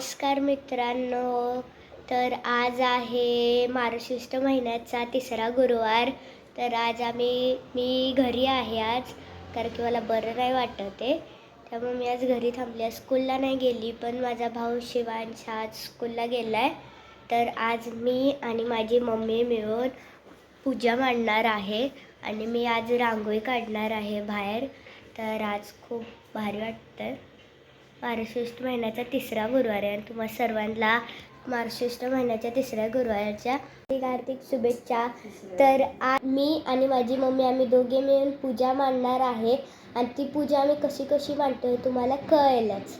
नमस्कार मित्रांनो. तर आज आहे मार्गशिष्ट महिन्याचा तिसरा गुरुवार. तर आज आम्ही मी घरी आहे आज कारण की मला बरं नाही वाटत आहे. त्यामुळे मी आज घरी थांबली आहे. स्कूलला नाही गेली पण माझा भाऊ शिवांश आज स्कूलला गेला आहे तर आज मी आणि माझी मम्मी मिळून पूजा मांडणार आहे आणि मी आज रांगोळी काढणार आहे बाहेर. तर आज खूप भारी वाटतं मार्गशीर्ष महिन्याचा तिसरा गुरुवार आहे. आणि तुम्हा सर्वांना मार्गशीर्ष महिन्याच्या तिसऱ्या गुरुवारच्या हार्दिक हार्दिक शुभेच्छा. तर आज मी आणि माझी मम्मी आम्ही दोघे मिळून पूजा मांडणार आहे. आणि ती पूजा आम्ही कशी कशी मांडतो हे तुम्हाला कळेलच.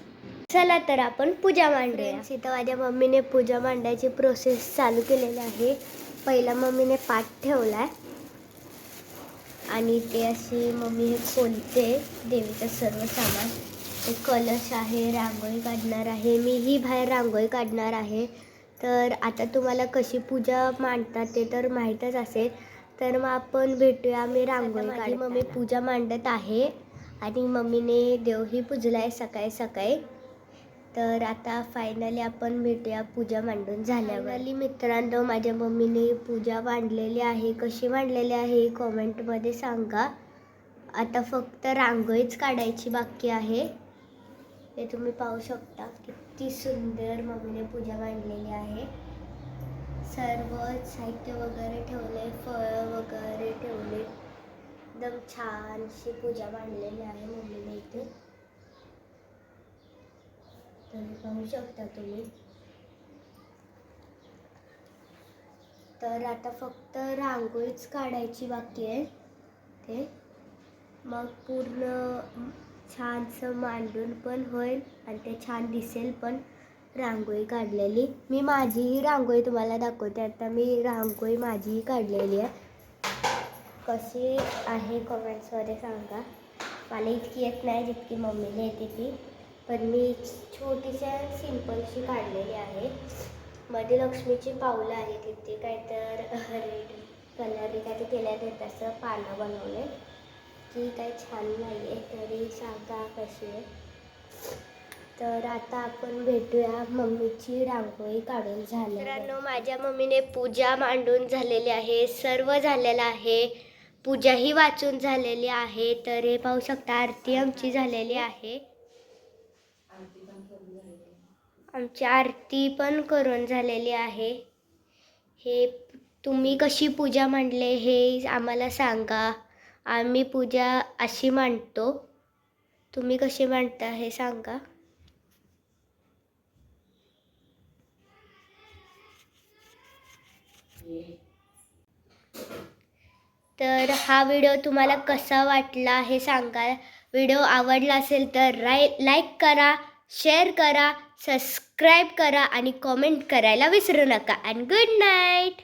चला तर आपण पूजा मांडूया. इथं माझ्या मम्मीने पूजा मांडायची प्रोसेस चालू केलेली आहे. पहिला मम्मीने पाठ ठेवला आहे आणि ते अशी मम्मी हे खोलते देवीचं सर्व सामान. कलश आहे रांगोळी काढणार आहे. मीही बाहेर रांगोळी काढणार आहे. तर आता तुम्हाला कशी पूजा मांडतात ते तर माहीतच असेल. तर मग आपण भेटूया मी रांगोळी माझी मम्मी पूजा मांडत आहे आणि मम्मीने देवही पूजला आहे सकाळी सकाळी. तर आता फायनली आपण भेटूया पूजा मांडून झाल्यावर. मित्रांनो माझ्या मम्मीने पूजा मांडलेली आहे. कशी मांडलेली आहे कॉमेंटमध्ये सांगा. आता फक्त रांगोळीच काढायची बाकी आहे. हे तुम्ही पाहू शकता किती सुंदर मम्मीने पूजा मांडलेली आहे. सर्व साहित्य वगैरे ठेवले फळं वगैरे ठेवले. एकदम छानशी पूजा मांडलेली आहे मम्मीने इथे. तुम्ही पाहू शकता तुम्ही. तर आता फक्त रांगोळीच काढायची बाकी आहे. ते मग पूर्ण छानसं मांडून पण होईल आणि ते छान दिसेल पण. रांगोळी काढलेली. मी माझीही रांगोळी तुम्हाला दाखवते. आता मी रांगोळी माझीही काढलेली आहे. कशी आहे कमेंट्समध्ये सांगा. मला इतकी येत नाही जितकी मम्मीला येते ती. पण मी छोटीशा सिम्पलशी काढलेली आहे. मध्ये लक्ष्मीची पावलं आहे तिथे काय तर रेड कलर काय ते केल्या देत असं पानं बनवले की काही छान नाही आहे तरी सांगा कशी आहे. तर आता आपण भेटूया मम्मीची रांगोळी काढून झाली मित्रांनो माझ्या मम्मीने पूजा मांडून झालेली आहे सर्व झालेलं आहे. पूजाही वाचून झालेली आहे तर हे पाहू शकता आरती आमची झालेली आहे. आमची आरती पण करून झालेली आहे. हे तुम्ही कशी पूजा मांडले हे आम्हाला सांगा. आम्ही पूजा अशी मांडतो. तुम्ही कशी मांडता हे सांगा. तर हा व्हिडिओ तुम्हाला कसा वाटला हे सांगा. व्हिडिओ आवडला असेल तर राय लाईक करा शेअर करा सबस्क्राईब करा आणि कॉमेंट करायला विसरू नका. And good night